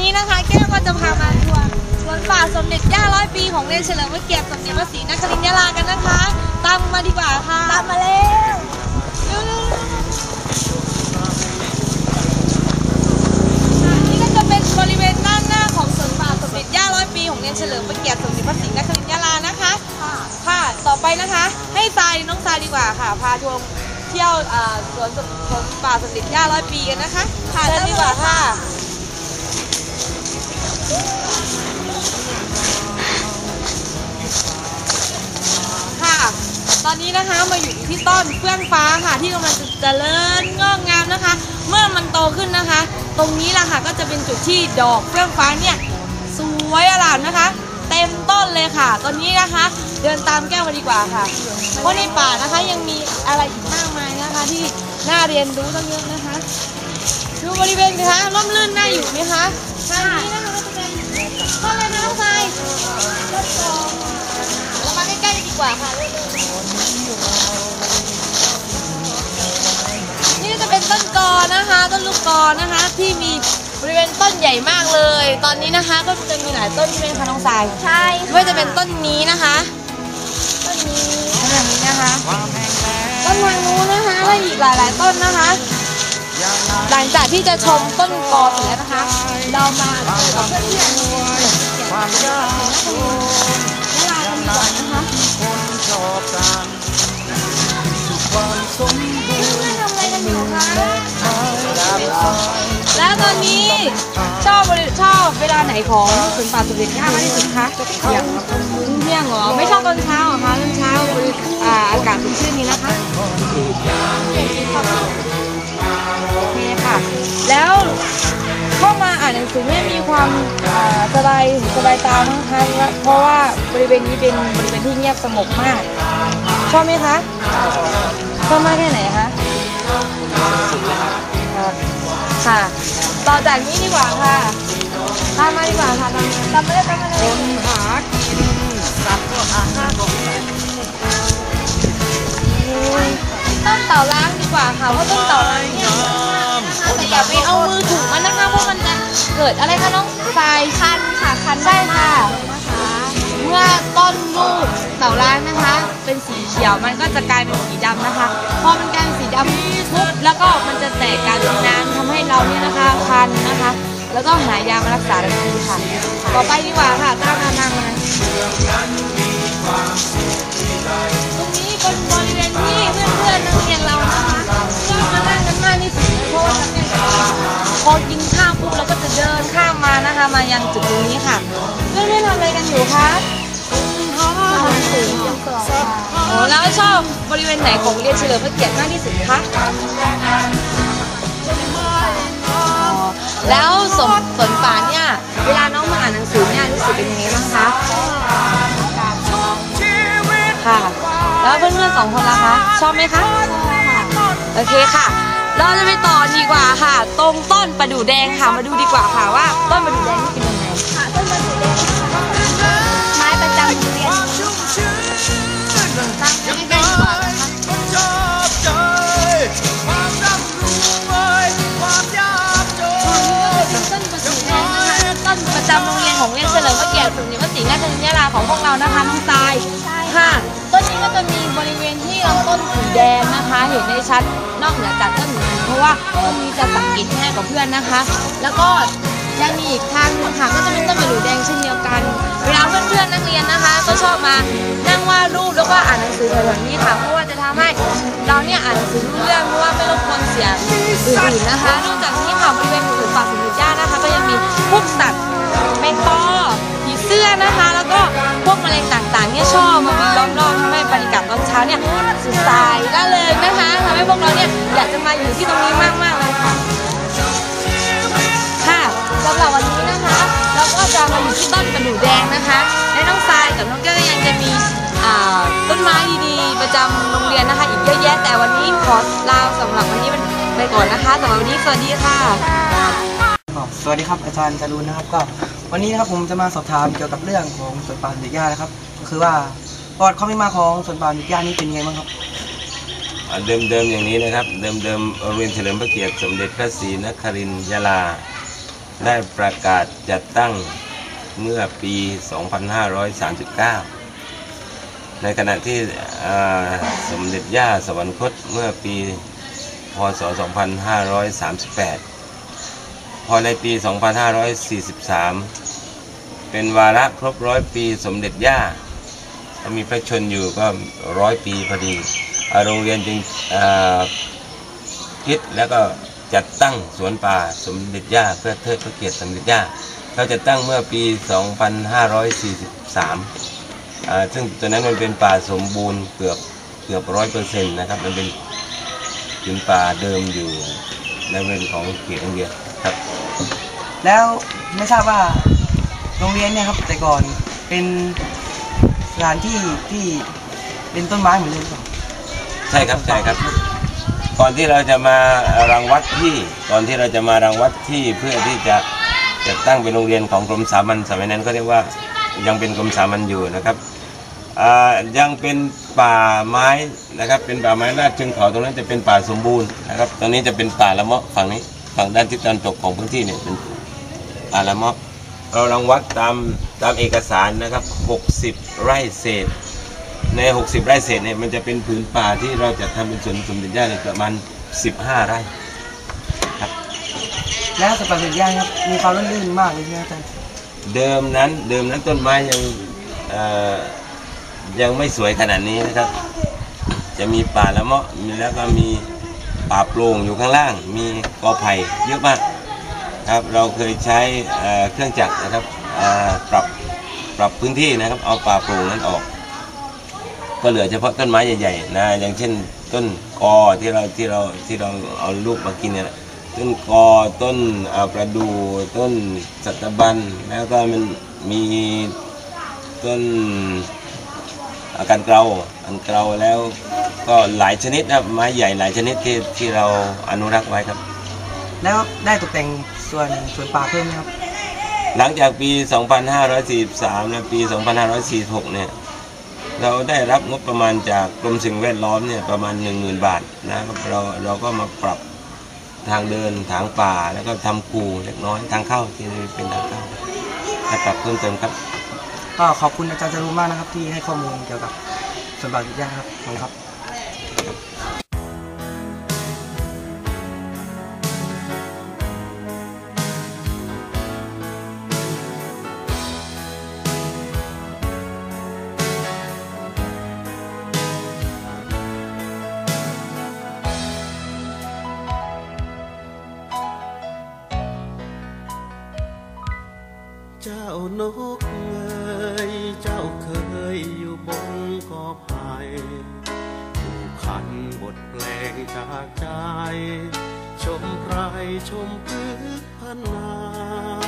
นี้นะคะแก้วก็จะพามาทัวร์สวนป่าสมเด็จย่าร้อยปีของเรียนเฉลิมพระเกียรติสมเด็จพระศรีนครินทร์ยาลากันนะคะ ตามมาดีกว่าค่ะ ตามมาเร็วนี่ก็จะเป็นบริเวณด้านหน้าของสวนป่าสมเด็จย่าร้อยปีของเรียนเฉลิมพระเกียรติสมเด็จพระศรีนครินทร์ยาลานะคะ ค่ะค่ะต่อไปนะคะ ให้ทรายน้องทรายดีกว่าค่ะ พาทัวร์เที่ยวอ่าสวนสสวนป่าสมเด็จย่าร้อยปีกันนะคะค่ะเชิญดีกว่าค่ะ ค่ะ ตอนนี้นะคะมาอยู่ที่ต้นเฟื่องฟ้าค่ะที่กำลังจะเจริญงอกงามนะคะ เมื่อมันโตขึ้นนะคะ ตรงนี้แหละค่ะก็จะเป็นจุดที่ดอกเฟื่องฟ้าเนี่ยสวยอลามนะคะ เต็มต้นเลยค่ะ ตอนนี้นะคะ เดินตามแก้วมาดีกว่าค่ะเพราะในป่านะคะยังมีอะไรอีกมากมายนะคะที่น่าเรียนรู้ตั้งเยอะนะคะ ดูบริเวณนะคะร่มรื่นน่าอยู่ไหมคะทางนี้นะคะ นี่จะเป็นต้นกอนะคะ ต้นลูกกอนะคะ ที่มีบริเวณต้นใหญ่มากเลย ตอนนี้นะคะก็จะมีหลายต้นใช่ไหมคะน้องทรายใช่ไม่ว่าจะเป็นต้นนี้นะคะต้นนี้ต้นนี้นะคะต้นทางนู้นนะคะและอีกหลาย ๆ ต้นนะคะ หลังจากที่จะชมต้นกอเสร็จแล้วนะคะ เรามาเจอกับเพื่อนๆ ทำอะไรกันอยู่คะแล้วตอนนี้ชอบบริชอบเวลาไหนของสวนป่าสมเด็จย่ามากที่สุดคะเที่ยงครับเที่ยงเหรอไม่ชอบตอนเช้าเหรอคะตอนเช้าบริอ่าอากาศสดชื่นนี้นะคะโอเคค่ะ แล้วเข้ามาอ่านหนังสือเนี่ยมีความอ่าสบายสบายตามากคะเพราะว่าบริเวณนี้เป็นบริเวณที่เงียบสงบมาก ชอบไหมคะ ชอบมากแค่ไหนคะครับค่ะ ต่อจากนี้ดีกว่าค่ะตามมาดีกว่าค่ะตามมาตามมาเลยตามมาเลยหากินสัตว์ก็หาของต้นเต่าล้างดีกว่าค่ะ เพราะต้นเต่าล้างเนี่ยนะคะแต่อย่าไปเอามือถูกมันนะคะ เพราะมันจะเกิดอะไรคะน้องทรายคันค่ะคันใช่ค่ะเมื่อต้นลูกเต่าล้างนะคะ เป็นสีเขียวมันก็จะกลายเป็นสีดำนะคะพอมันกลายเป็นสีดำปุ๊บแล้วก็มันจะแตกกายเป็นน้ำทำให้เราเนี่ยนะคะคันนะคะ แล้วก็หายามารักษาทันทีค่ะต่อไปดีกว่าค่ะตามมานั่งเลยตรงนี้เป็นบริเวณที่เพื่อนๆนักเรียนเรานะคะชอบมานั่งกันมากที่สุดเลยเพราะว่านักเรียนแต่ละคนพอกินข้าวปุ๊บเราก็จะเดินข้ามมานะคะ มายังจุดตรงนี้ค่ะ เพื่อนๆทำอะไรกันอยู่คะ โอ้แล้วชอบบริเวณไหนของเรียนเฉลิมพระเกียรติมากที่สุดคะอ๋อแล้วสมสวนป่าเนี่ยเวลาน้องมาอ่านหนังสือเนี่ยรู้สึกเป็นยังไงบ้างคะค่ะ แล้วเพื่อนๆสองคนล่ะคะชอบไหมคะโอเคค่ะ เราจะไปต่อดีกว่าค่ะ ตรงต้นประดู่แดงค่ะมาดูดีกว่าค่ะว่าต้นประดู่แดงนี่เป็น เฉลิมพระเกียรติสมเด็จพระศรีนครินทร์ยาลาของพวกเรานะคะน้องทรายค่ะต้นนี้ก็จะมีบริเวณที่ลำต้นสีแดงนะคะ เห็นได้ชัดนอกเหนือจากต้นอื่นเพราะว่าต้นนี้จะสังเกตง่ายกว่าเพื่อนนะคะ แล้วก็ยังมีอีกทางหนึงค่ะก็จะเป็นต้นประดู่แดงเช่นเดียวกัน เวลาเพื่อนๆนักเรียนนะคะ ก็ชอบมานั่งวาดรูปแล้วก็อ่านหนังสือแถวๆนี้ค่ะเพราะว่าจะทำให้เราเนี่ยอ่านหนังสือรู้เรื่องเพราะว่าไม่รบกวนเสียงอื่นๆนะคะ นอกจากนี้ค่ะบริเวณสวนป่าสมเด็จย่านะคะก็ยังมี เช้าเนี่ยสดใสร่าเริงนะคะทำให้พวกเราเนี่ยอยากจะมาอยู่ที่ตรงนี้มากๆเลยค่ะค่ะสำหรับวันนี้นะคะ เราก็จะมาอยู่ที่ต้นประดู่แดงนะคะและน้องทรายกับน้องแก้วยังจะมีต้นไม้ดีๆ ประจำโรงเรียนนะคะ อีกเยอะแยะแต่วันนี้ขอลาสำหรับวันนี้ไปก่อนนะคะสำหรับวันนี้สวัสดีค่ะสวัสดีครับอาจารย์จารุนนะครับก็วันนี้นะครับผมจะมาสอบถามเกี่ยวกับเรื่องของสวนป่าสมเด็จย่านะครับ ก็คือว่า ประวัติความเป็นมาของสวนป่าสมเด็จย่านี่เป็นยังไงบ้างครับอ่าเดิมๆอย่างนี้นะครับเดิมๆโรงเรียนเฉลิมพระเกียรติสมเด็จพระศรีนครินทร์ยาลา ได้ประกาศจัดตั้งเมื่อปี 2539 ในขณะที่อ่าสมเด็จย่าสวรรคตเมื่อปี พศ 2538 พอในปี 2543 เป็นวาระครบร้อยปีสมเด็จย่า มีพระชนอยู่ก็ร้อยปีพอดีโรงเรียนจึงคิดแล้วก็จัดตั้งสวนป่าสมเด็จย่าเพื่อเทิดพระเกียรติสมเด็จย่าเราจะตั้งเมื่อปี 2543 ซึ่งตัวนั้นมันเป็นป่าสมบูรณ์เกือบเกือบร้อยเปอร์เซ็นต์นะครับ มันเป็นพื้นป่าเดิมอยู่ในบริเวณของเขตโรงเรียนครับ แล้วไม่ทราบว่าโรงเรียนเนี่ยครับแต่ก่อนเป็น สถานที่ที่เป็นต้นไม้เหมือนเดิมหรือเปล่าใช่ครับใช่ครับ ก่อนที่เราจะมารังวัดที่ก่อนที่เราจะมารังวัดที่เพื่อที่จะจะตั้งเป็นโรงเรียนของกรมสามัญสมัยนั้นก็เรียกว่ายังเป็นกรมสามัญอยู่นะครับยังเป็นป่าไม้นะครับ เป็นป่าไม้ลาดเชิงเขาตรงนั้นจะเป็นป่าสมบูรณ์นะครับตรงนี้จะเป็นป่าละเมาะฝั่งนี้ฝั่งด้านทิศตะวันตกของพื้นที่เนี่ยเป็นป่าละเมาะ เรารังวัดตามตามเอกสารนะครับ 60 ไร่เศษ ใน 60 ไร่เศษเนี่ยมันจะเป็นผืนป่าที่เราจะทำเป็นสวนสมเด็จย่าเนี่ยประมาณ 15 ไร่แล้วสวนป่าสมเด็จย่าครับมีความร่มรื่นมากเลยใช่ไหมอาจารย์เดิมนั้นเดิมนั้นต้นไม้ยังเอ่อยังไม่สวยขนาดนี้นะครับ จะมีป่าละเมาะมีแล้วก็มีป่าโปร่งอยู่ข้างล่าง มีกอไผ่เยอะมาก ครับเราเคยใช้เครื่องจักรนะครับปรับปรับพื้นที่นะครับ เอาป่าโปร่งนั้นออก ก็เหลือเฉพาะต้นไม้ใหญ่ๆนะอย่างเช่นต้นกอที่เราที่เราที่เราเอาลูกมากินเนี่ยต้นกอต้นประดู่ต้นสัตบันแล้วก็มันมีต้นอาการเกลาอันเกลาแล้วก็หลายชนิดนะไม้ใหญ่หลายชนิดที่ที่เราอนุรักษ์ไว้ครับ แล้วได้ตกแต่ง ส่วนสวนป่าเพิ่มไหมครับ หลังจากปี 2543 และปี 2546 เนี่ย เราได้รับงบประมาณจากกรมสิ่งแวดล้อมเนี่ยประมาณ 10,000 บาทนะครับเราเราก็มาปรับทางเดินทางป่าแล้วก็ทำคูเล็กน้อยทางเข้าที่เป็นทางเข้าให้ปรับเพิ่มเติมครับก็ขอบคุณอาจารย์จรูนมากนะครับที่ให้ข้อมูลเกี่ยวกับสวนป่าสมเด็จย่าครับขอบคุณครับ จ้านกเงยเจ้าเคยอยู่บนกอไผ่ผู้ขันบทแปลงจากใจ ชมไพรชมพืชพันนา